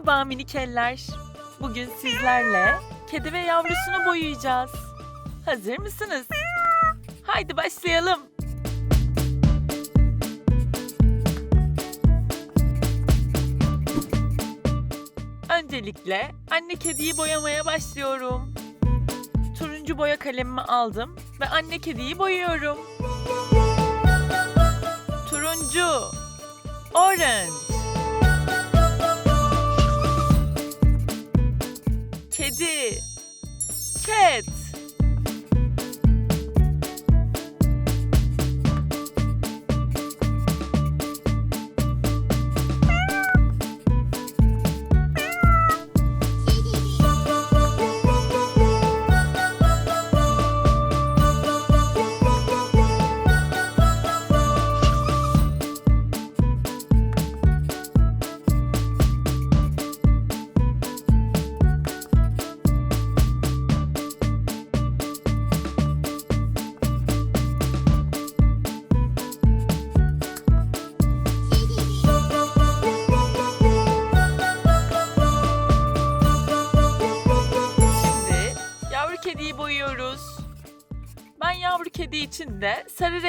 Merhaba minikeller. Bugün sizlerle kedi ve yavrusunu boyayacağız. Hazır mısınız? Haydi başlayalım. Öncelikle anne kediyi boyamaya başlıyorum. Turuncu boya kalemimi aldım ve anne kediyi boyuyorum. Turuncu, orange,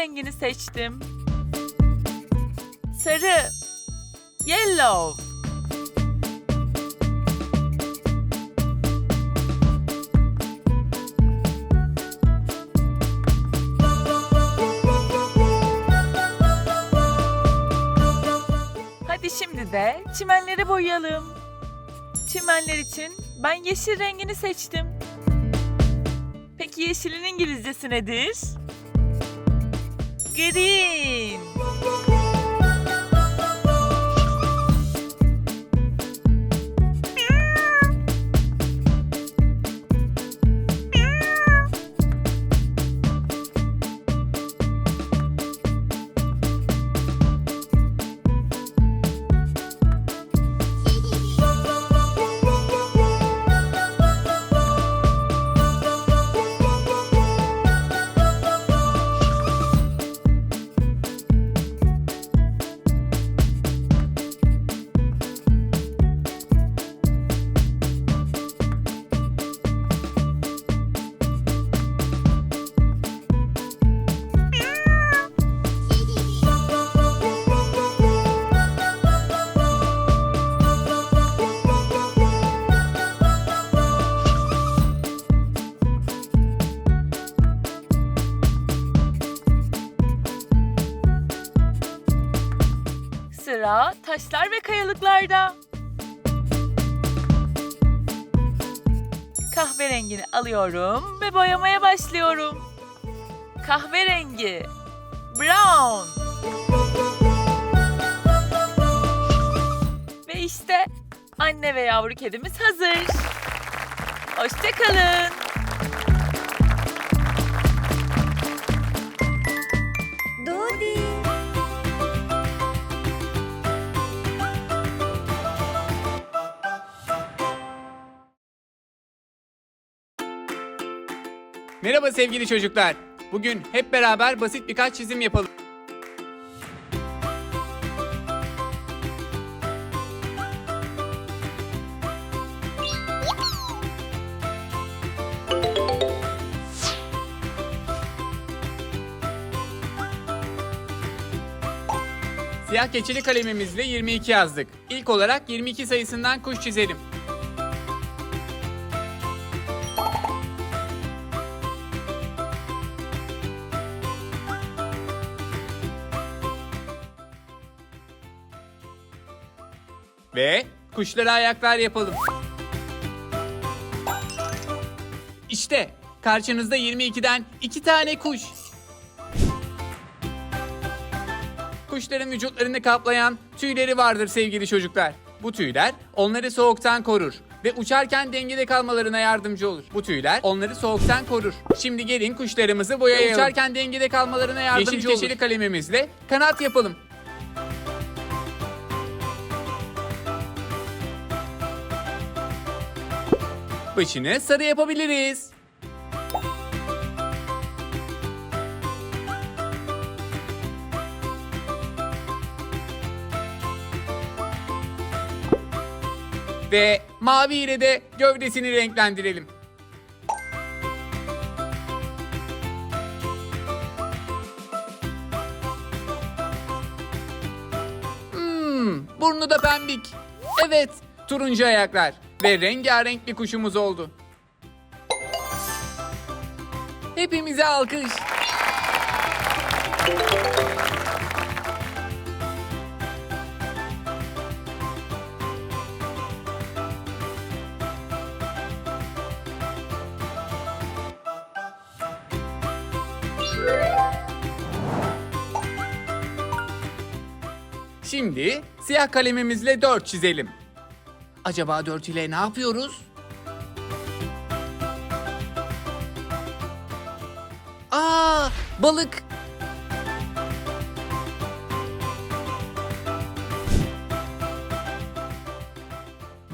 rengini seçtim. Sarı. Yellow. Hadi şimdi de çimenleri boyayalım. Çimenler için ben yeşil rengini seçtim. Peki yeşilin İngilizcesi nedir? Green taşlar ve kayalıklarda. Kahverengini alıyorum ve boyamaya başlıyorum. Kahverengi. Brown. Ve işte anne ve yavru kedimiz hazır. Hoşçakalın. Merhaba sevgili çocuklar. Bugün hep beraber basit birkaç çizim yapalım. Siyah keçeli kalemimizle 22 yazdık. İlk olarak 22 sayısından kuş çizelim. Kuşlara ayaklar yapalım. İşte karşınızda 22'den iki tane kuş. Kuşların vücutlarını kaplayan tüyleri vardır sevgili çocuklar. Bu tüyler onları soğuktan korur ve uçarken dengede kalmalarına yardımcı olur. Bu tüyler onları soğuktan korur. Şimdi gelin kuşlarımızı boyayalım. uçarken dengede kalmalarına yardımcı Yeşil olur. keçeli kalemimizle kanat yapalım. Başını sarı yapabiliriz. Ve mavi ile de gövdesini renklendirelim. Hmm, burnu da pembik. Evet, turuncu ayaklar ve rengarenk bir kuşumuz oldu. Hepimize alkış. Şimdi siyah kalemimizle 4 çizelim. Acaba 4 ile ne yapıyoruz? Aa, balık.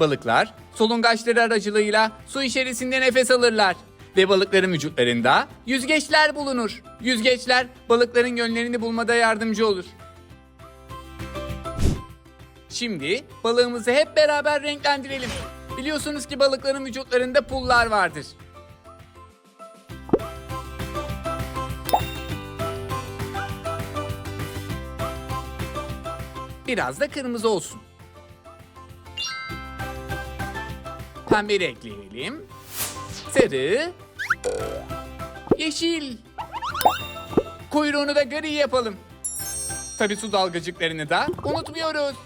Balıklar solungaçları aracılığıyla su içerisinde nefes alırlar ve balıkların vücutlarında yüzgeçler bulunur. Yüzgeçler balıkların yönlerini bulmada yardımcı olur. Şimdi balığımızı hep beraber renklendirelim. Biliyorsunuz ki balıkların vücutlarında pullar vardır. Biraz da kırmızı olsun. Pembe ekleyelim. Sarı. Yeşil. Kuyruğunu da gri yapalım. Tabi su dalgacıklarını da unutmuyoruz.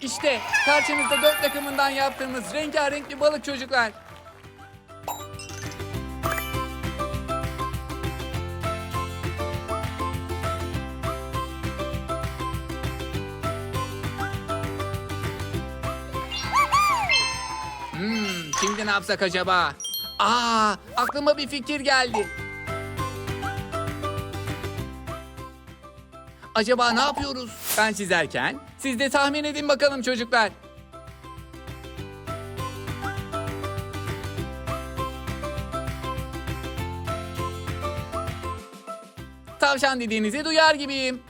İşte karşınızda dört takımından yaptığımız rengarenk bir balık çocuklar. Hmm, şimdi ne yapsak acaba? Aa, aklıma bir fikir geldi. Acaba ne yapıyoruz? Ben çizerken siz de tahmin edin bakalım çocuklar. Tavşan dediğinizi duyar gibiyim.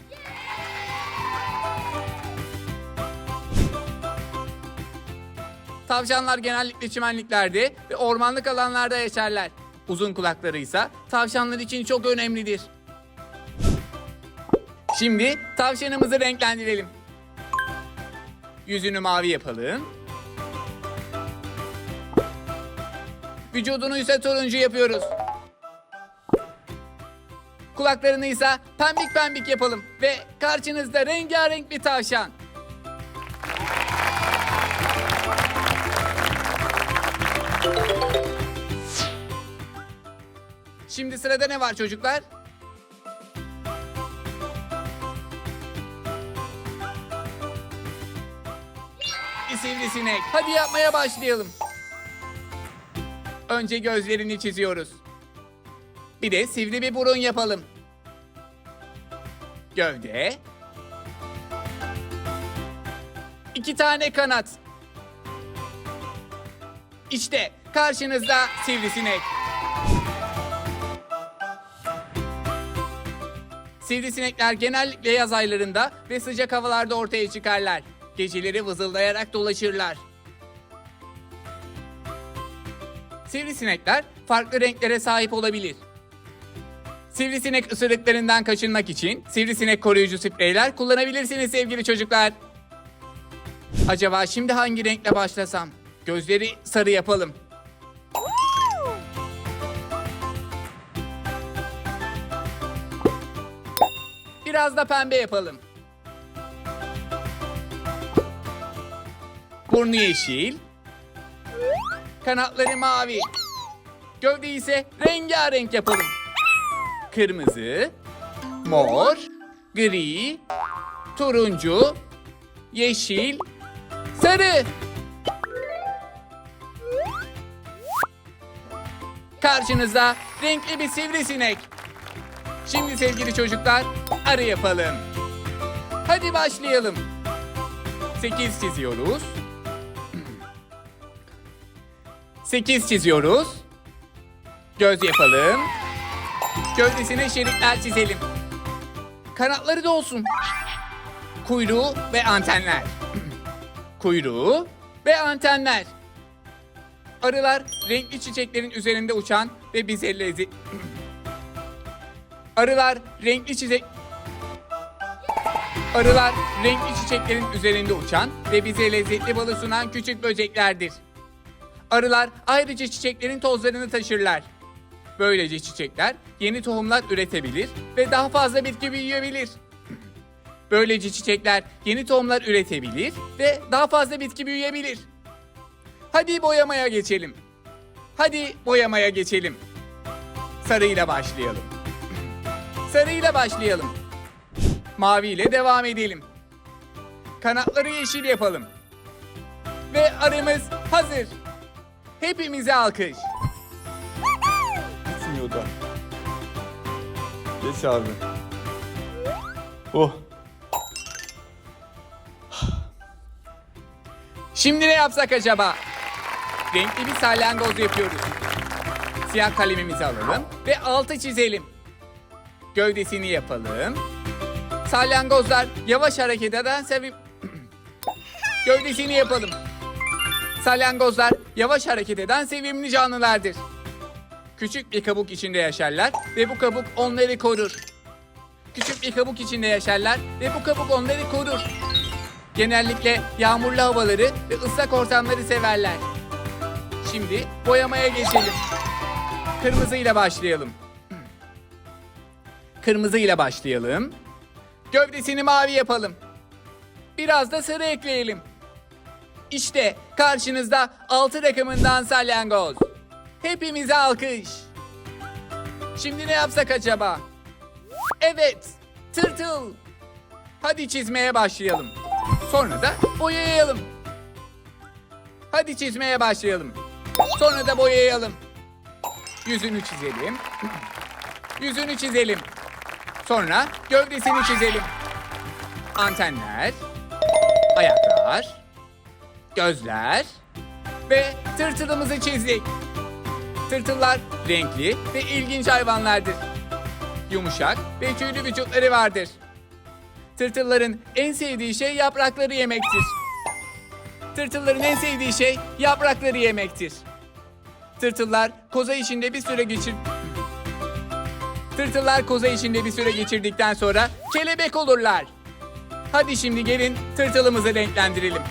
Tavşanlar genellikle çimenliklerde ve ormanlık alanlarda yaşarlar. Uzun kulakları ise tavşanlar için çok önemlidir. Şimdi tavşanımızı renklendirelim. Yüzünü mavi yapalım. Vücudunu ise turuncu yapıyoruz. Kulaklarını ise pembik pembik yapalım. Ve karşınızda rengarenk bir tavşan. Şimdi sırada ne var çocuklar? Sivrisinek. Hadi yapmaya başlayalım. Önce gözlerini çiziyoruz. Bir de sivri bir burun yapalım. Gövde. İki tane kanat. İşte karşınızda sivrisinek. Sivrisinekler genellikle yaz aylarında ve sıcak havalarda ortaya çıkarlar. Geceleri vızıldayarak dolaşırlar. Sivrisinekler farklı renklere sahip olabilir. Sivrisinek ısırıklarından kaçınmak için sivrisinek koruyucu spreyler kullanabilirsiniz sevgili çocuklar. Acaba şimdi hangi renkle başlasam? Gözleri sarı yapalım. Biraz da pembe yapalım. Burnu yeşil. Kanatları mavi. Gövdeyi ise rengarenk yapalım. Kırmızı, mor, gri, turuncu, yeşil, sarı. Karşınızda renkli bir sivrisinek. Şimdi sevgili çocuklar arı yapalım. Hadi başlayalım. 8 çiziyoruz. 8 çiziyoruz. Göz yapalım. Gövdesine şeritler çizelim. Kanatları da olsun. Kuyruğu ve antenler. Kuyruğu ve antenler. Arılar renkli çiçeklerin üzerinde uçan ve bize lezzet... Arılar renkli çiçek... Arılar renkli çiçeklerin üzerinde uçan ve bize lezzetli balı sunan küçük böceklerdir. Arılar ayrıca çiçeklerin tozlarını taşırlar. Böylece çiçekler yeni tohumlar üretebilir ve daha fazla bitki büyüyebilir. Böylece çiçekler yeni tohumlar üretebilir ve daha fazla bitki büyüyebilir. Hadi boyamaya geçelim. Hadi boyamaya geçelim. Sarıyla başlayalım. Sarıyla başlayalım. Maviyle devam edelim. Kanatları yeşil yapalım. Ve arımız hazır. Hepimize alkış. Bitmiyor da. Geç abi. Oh. Şimdi ne yapsak acaba? Renkli bir salyangoz yapıyoruz. Siyah kalemimizi alalım ve altı çizelim. Gövdesini yapalım. Salyangozlar yavaş hareket eden sevim... Gövdesini yapalım. Salyangozlar yavaş hareket eden sevimli canlılardır. Küçük bir kabuk içinde yaşarlar ve bu kabuk onları korur. Küçük bir kabuk içinde yaşarlar ve bu kabuk onları korur. Genellikle yağmurlu havaları ve ıslak ortamları severler. Şimdi boyamaya geçelim. Kırmızı ile başlayalım. Kırmızı ile başlayalım. Gövdesini mavi yapalım. Biraz da sarı ekleyelim. İşte karşınızda 6 rakamından salyangoz. Hepimize alkış. Şimdi ne yapsak acaba? Evet, tırtıl. Hadi çizmeye başlayalım. Sonra da boyayalım. Hadi çizmeye başlayalım. Sonra da boyayalım. Yüzünü çizelim. Yüzünü çizelim. Sonra gövdesini çizelim. Antenler, ayaklar, gözler ve tırtılımızı çizdik. Tırtıllar renkli ve ilginç hayvanlardır. Yumuşak ve tüylü vücutları vardır. Tırtılların en sevdiği şey yaprakları yemektir. Tırtılların en sevdiği şey yaprakları yemektir. Tırtıllar koza içinde bir süre geçir... Tırtıllar koza içinde bir süre geçirdikten sonra kelebek olurlar. Hadi şimdi gelin tırtılımızı renklendirelim.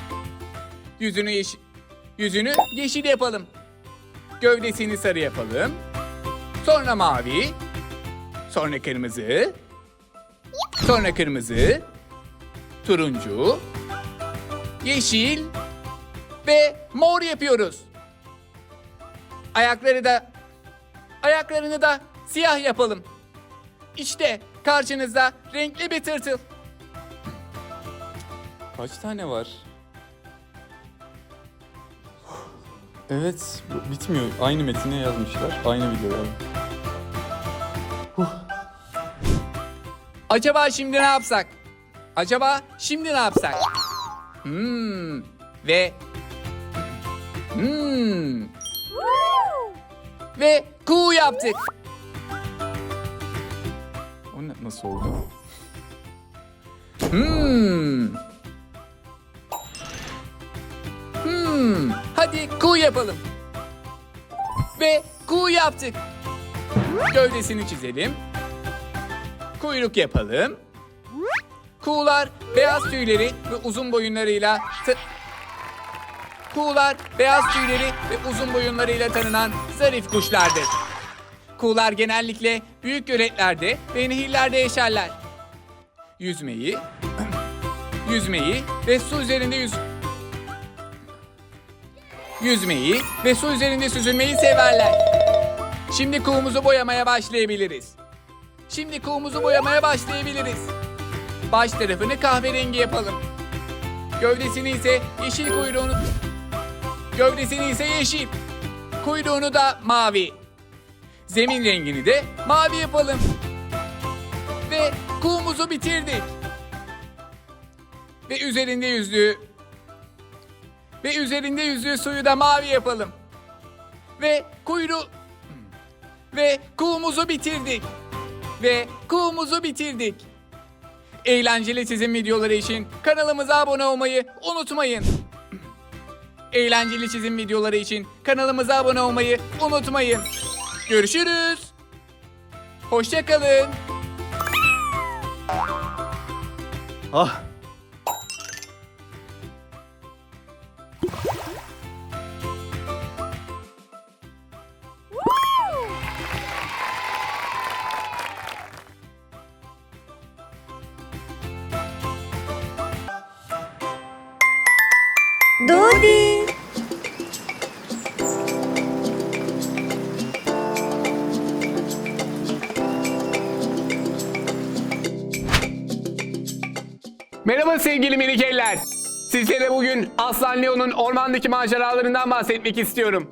Yüzünü yeşil... Yüzünü yeşil yapalım. Gövdesini sarı yapalım. Sonra mavi. Sonra kırmızı. Sonra kırmızı, turuncu, yeşil ve mor yapıyoruz. Ayakları da ayaklarını da siyah yapalım. İşte karşınızda renkli bir tırtıl. Kaç tane var? Evet, bitmiyor. Aynı metine yazmışlar. Aynı videoya. Acaba şimdi ne yapsak? Acaba şimdi ne yapsak? Hmm. Ve Hmm. Ve ku yaptık. O ne, nasıl oldu? Hmm. Hmm. Hadi ku yapalım. Ve ku yaptık. Gövdesini çizelim. Kuyruk yapalım. Kuğular beyaz tüyleri ve uzun boyunlarıyla tı- Kuğular beyaz tüyleri ve uzun boyunlarıyla tanınan zarif kuşlardır. Kuğular genellikle büyük göletlerde ve nehirlerde yaşarlar yüzmeyi, yüzmeyi ve su üzerinde yüz yüzmeyi ve su üzerinde süzülmeyi severler. Şimdi kuğumuzu boyamaya başlayabiliriz. Şimdi kuğumuzu boyamaya başlayabiliriz. Baş tarafını kahverengi yapalım. Gövdesini ise yeşil kuyruğunu Gövdesini ise yeşil. Kuyruğunu da mavi. Zemin rengini de mavi yapalım. Ve kuğumuzu bitirdik. Ve üzerinde yüzdüğü ve üzerinde yüzdüğü suyu da mavi yapalım. Ve kuyruğu ve kuğumuzu bitirdik. Ve kuğumuzu bitirdik. Eğlenceli çizim videoları için kanalımıza abone olmayı unutmayın. Eğlenceli çizim videoları için kanalımıza abone olmayı unutmayın. Görüşürüz. Hoşçakalın. Ah. Ormandaki maceralarından bahsetmek istiyorum.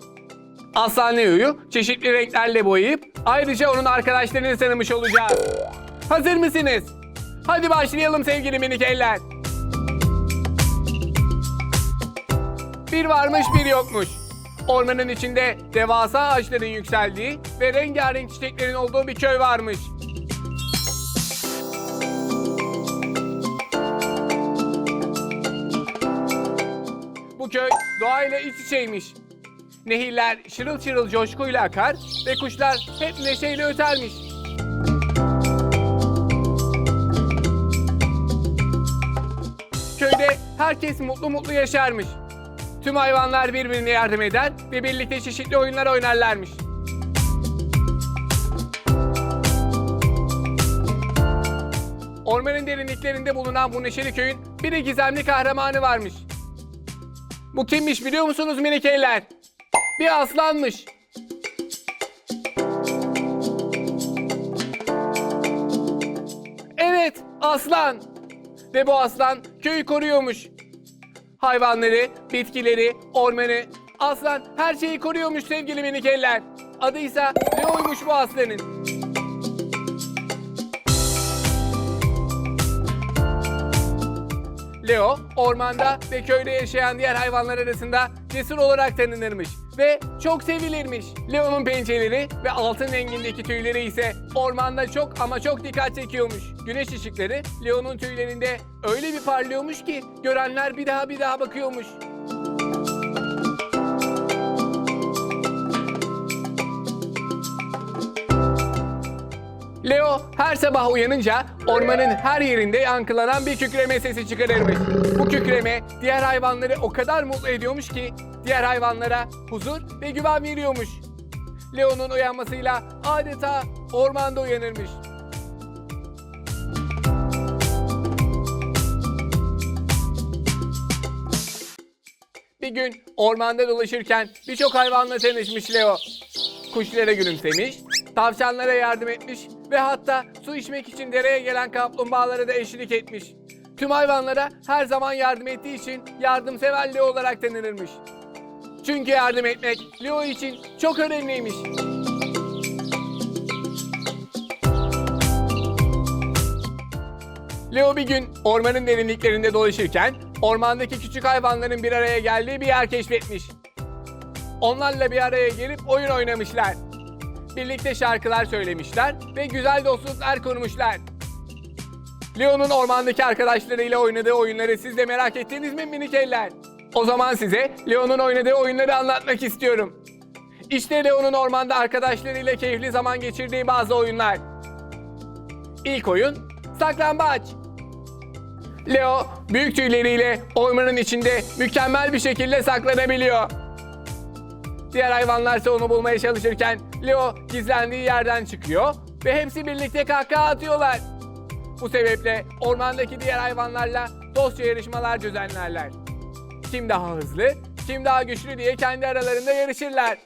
Aslan Leo'yu çeşitli renklerle boyayıp ayrıca onun arkadaşlarını tanımış olacağız. Hazır mısınız? Hadi başlayalım sevgili minikeller. Bir varmış bir yokmuş. Ormanın içinde devasa ağaçların yükseldiği ve rengarenk çiçeklerin olduğu bir köy varmış. Doğayla iç içeymiş. Nehirler şırıl şırıl coşkuyla akar ve kuşlar hep neşeyle ötermiş. Köyde herkes mutlu mutlu yaşarmış. Tüm hayvanlar birbirine yardım eder ve birlikte çeşitli oyunlar oynarlarmış. Ormanın derinliklerinde bulunan bu neşeli köyün bir de gizemli kahramanı varmış. Bu kimmiş biliyor musunuz minikeyler? Bir aslanmış. Evet, aslan. Ve bu aslan köyü koruyormuş. Hayvanları, bitkileri, ormanı, aslan her şeyi koruyormuş sevgili minikeyler. Adıysa Leo'ymuş bu aslanın. Leo, ormanda ve köyde yaşayan diğer hayvanlar arasında cesur olarak tanınırmış ve çok sevilirmiş. Leo'nun pençeleri ve altın rengindeki tüyleri ise ormanda çok ama çok dikkat çekiyormuş. Güneş ışıkları Leo'nun tüylerinde öyle bir parlıyormuş ki görenler bir daha bir daha bakıyormuş. Leo her sabah uyanınca ormanın her yerinde yankılanan bir kükreme sesi çıkarırmış. Bu kükreme diğer hayvanları o kadar mutlu ediyormuş ki diğer hayvanlara huzur ve güven veriyormuş. Leo'nun uyanmasıyla adeta ormanda uyanırmış. Bir gün ormanda dolaşırken birçok hayvanla tanışmış Leo. Kuşlara gülümsemiş, tavşanlara yardım etmiş ve hatta su içmek için dereye gelen kaplumbağalara da eşlik etmiş. Tüm hayvanlara her zaman yardım ettiği için yardımsever Leo olarak tanınırmış. Çünkü yardım etmek Leo için çok önemliymiş. Leo bir gün ormanın derinliklerinde dolaşırken ormandaki küçük hayvanların bir araya geldiği bir yer keşfetmiş. Onlarla bir araya gelip oyun oynamışlar. Birlikte şarkılar söylemişler ve güzel dostluklar kurmuşlar. Leo'nun ormandaki arkadaşlarıyla oynadığı oyunları siz de merak ettiniz mi minik eller? O zaman size Leo'nun oynadığı oyunları anlatmak istiyorum. İşte Leo'nun ormanda arkadaşlarıyla keyifli zaman geçirdiği bazı oyunlar. İlk oyun saklambaç. Leo büyük tüyleriyle ormanın içinde mükemmel bir şekilde saklanabiliyor. Diğer hayvanlarsa onu bulmaya çalışırken Leo gizlendiği yerden çıkıyor ve hepsi birlikte kahkaha atıyorlar. Bu sebeple ormandaki diğer hayvanlarla dostça yarışmalar düzenlerler. Kim daha hızlı, kim daha güçlü diye kendi aralarında yarışırlar.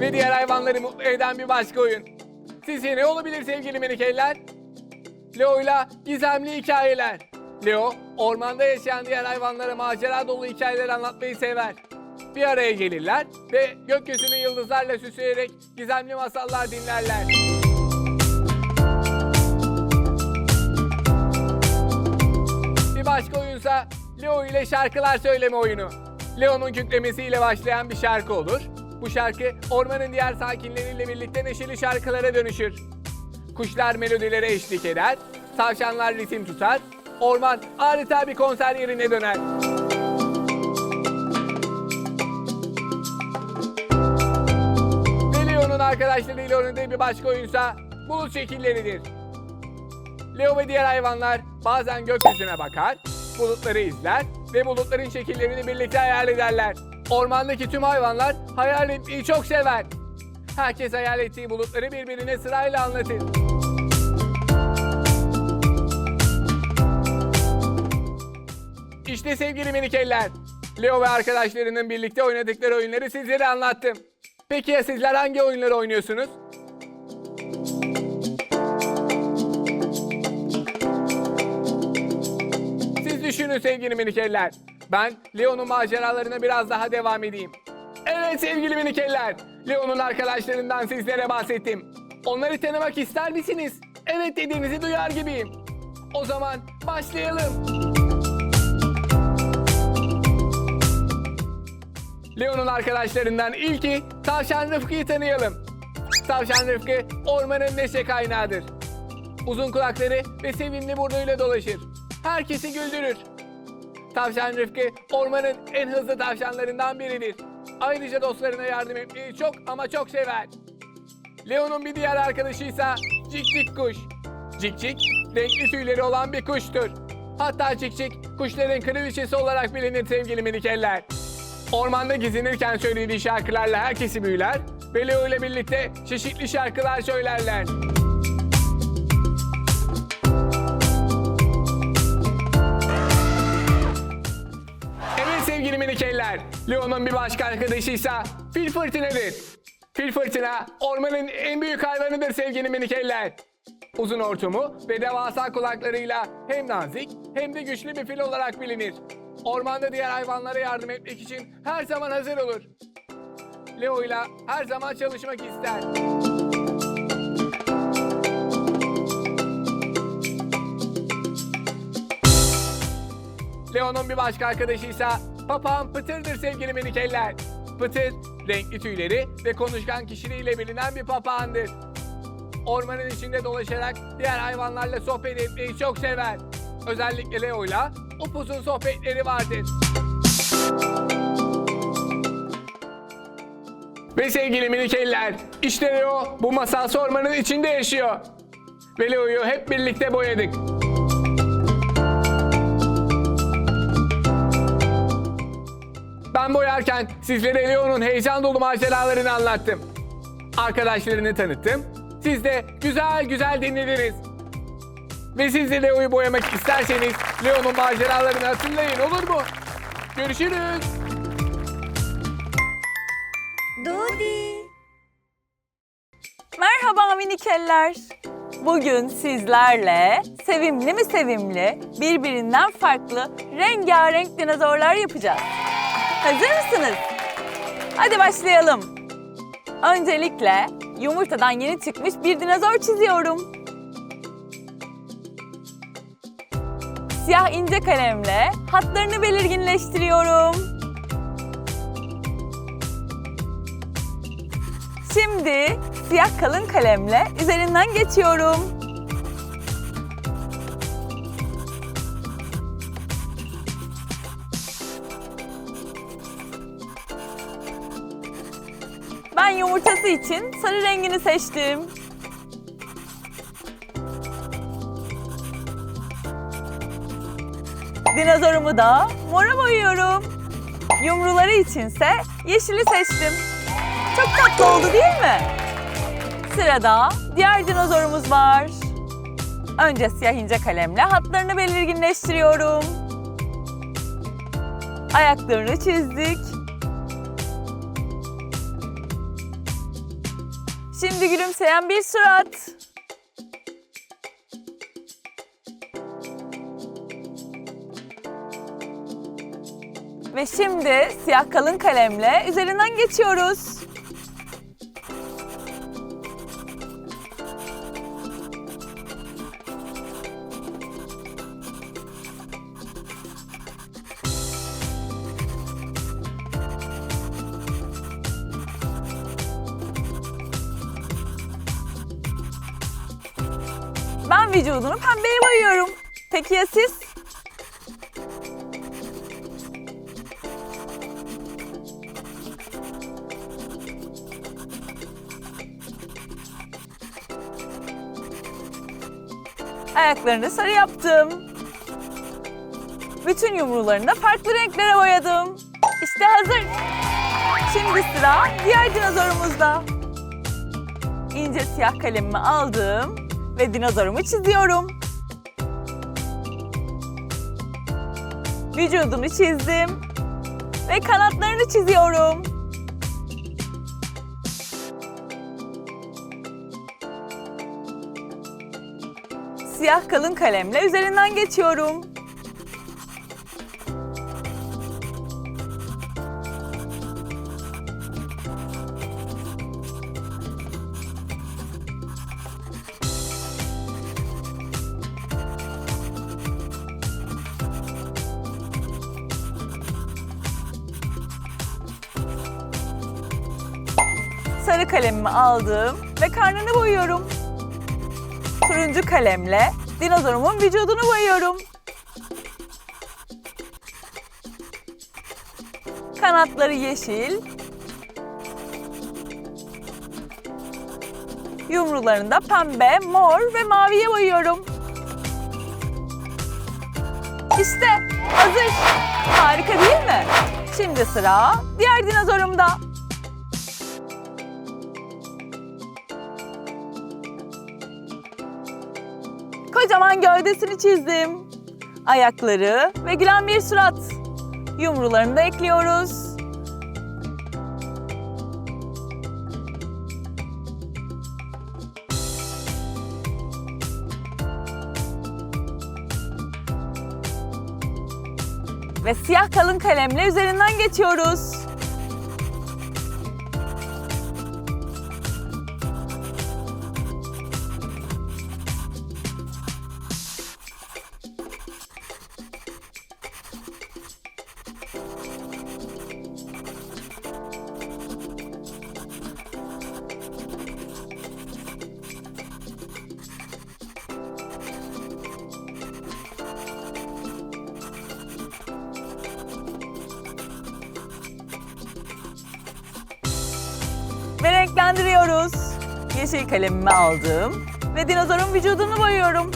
Ve diğer hayvanları mutlu eden bir başka oyun. Sizce ne olabilir sevgili minikeyler? Leo'yla gizemli hikayeler. Leo, ormanda yaşayan diğer hayvanlara macera dolu hikayeler anlatmayı sever. Bir araya gelirler ve gökyüzünü yıldızlarla süsleyerek gizemli masallar dinlerler. Bir başka oyunsa Leo ile şarkılar söyleme oyunu. Leo'nun kükremesiyle başlayan bir şarkı olur. Bu şarkı ormanın diğer sakinleriyle birlikte neşeli şarkılara dönüşür. Kuşlar melodilere eşlik eder, tavşanlar ritim tutar, orman adeta bir konser yerine döner. Leo'nun arkadaşlarıyla oynadığı bir başka oyunsa bulut şekilleridir. Leo ve diğer hayvanlar bazen gökyüzüne bakar, bulutları izler ve bulutların şekillerini birlikte hayal ederler. Ormandaki tüm hayvanlar hayal etmeyi çok sever. Herkes hayal ettiği bulutları birbirine sırayla anlatır. İşte sevgili minikeller, Leo ve arkadaşlarının birlikte oynadıkları oyunları sizlere anlattım. Peki ya sizler hangi oyunları oynuyorsunuz? Siz düşünün sevgili minikeller. Ben Leo'nun maceralarına biraz daha devam edeyim. Evet sevgili minikeller, Leo'nun arkadaşlarından sizlere bahsettim. Onları tanımak ister misiniz? Evet dediğinizi duyar gibiyim. O zaman başlayalım. Leo'nun arkadaşlarından ilki Tavşan Rıfkı'yı tanıyalım. Tavşan Rıfkı ormanın neşe kaynağıdır. Uzun kulakları ve sevimli burnuyla dolaşır. Herkesi güldürür. Tavşan Rıfkı ormanın en hızlı tavşanlarından biridir. Ayrıca dostlarına yardım etmeyi çok ama çok sever. Leo'nun bir diğer arkadaşıysa Cik Cik kuş. Cik Cik renkli tüyleri olan bir kuştur. Hatta Cik Cik kuşların kraliçesi olarak bilinir sevgili minikeller. Ormanda gezinirken söylediği şarkılarla herkesi büyüler ve Leo ile birlikte çeşitli şarkılar söylerler. Evet sevgili minikeller, Leo'nun bir başka arkadaşıysa Fil Fırtınadır. Fil Fırtına ormanın en büyük hayvanıdır sevgili minikeller. Uzun hortumu ve devasa kulaklarıyla hem nazik hem de güçlü bir fil olarak bilinir. Ormanda diğer hayvanlara yardım etmek için her zaman hazır olur. Leo ile her zaman çalışmak ister. Leo'nun bir başka arkadaşıysa papağan Pıtır'dır sevgili minikeller. Pıtır, renkli tüyleri ve konuşkan kişiliğiyle bilinen bir papağandır. Ormanın içinde dolaşarak diğer hayvanlarla sohbet etmeyi çok sever. Özellikle Leo'yla upuzun sohbetleri vardır. Ve sevgili minikeller, işte Leo bu masalsı ormanın içinde yaşıyor. Ve Leo'yu hep birlikte boyadık. Ben boyarken sizlere Leo'nun heyecan dolu maceralarını anlattım. Arkadaşlarını tanıttım. Siz de güzel güzel dinlediniz. Ve siz de Leo'yu boyamak isterseniz Leo'nun maceralarını hatırlayın olur mu? Görüşürüz. Dudi. Merhaba minikeller. Bugün sizlerle sevimli mi sevimli, birbirinden farklı rengarenk dinozorlar yapacağız. Hazır mısınız? Hadi başlayalım. Öncelikle yumurtadan yeni çıkmış bir dinozor çiziyorum. Siyah ince kalemle hatlarını belirginleştiriyorum. Şimdi siyah kalın kalemle üzerinden geçiyorum. Yumurtası için sarı rengini seçtim. Dinozorumu da mora boyuyorum. Yumruları içinse yeşili seçtim. Çok tatlı oldu değil mi? Sırada diğer dinozorumuz var. Önce siyah ince kalemle hatlarını belirginleştiriyorum. Ayaklarını çizdik. Gülümseyen bir surat. Ve şimdi siyah kalın kalemle üzerinden geçiyoruz. Ben vücudunu pembeye boyuyorum. Peki ya siz? Ayaklarını sarı yaptım. Bütün yumrularını da farklı renklere boyadım. İşte hazır. Şimdi sıra diğer dinozorumuzda. İnce siyah kalemimi aldım ve dinozorumu çiziyorum. Vücudunu çizdim ve kanatlarını çiziyorum. Siyah kalın kalemle üzerinden geçiyorum. Kalemimi aldım ve karnını boyuyorum. Turuncu kalemle dinozorumun vücudunu boyuyorum. Kanatları yeşil. Yumrularını da pembe, mor ve maviye boyuyorum. İşte hazır. Harika değil mi? Şimdi sıra diğer dinozorumda. Kocaman gövdesini çizdim. Ayakları ve gülen bir surat. Yumrularını da ekliyoruz. Ve siyah kalın kalemle üzerinden geçiyoruz. Renklendiriyoruz. Yeşil kalemimi aldım ve dinozorun vücudunu boyuyorum.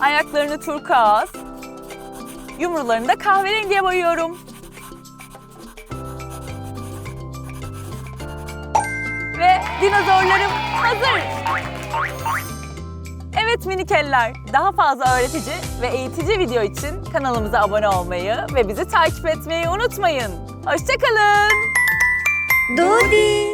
Ayaklarını turkuaz, yumrularını da kahverengiye boyuyorum. Hazır. Evet minik eller, daha fazla öğretici ve eğitici video için kanalımıza abone olmayı ve bizi takip etmeyi unutmayın. Hoşçakalın. Dudi.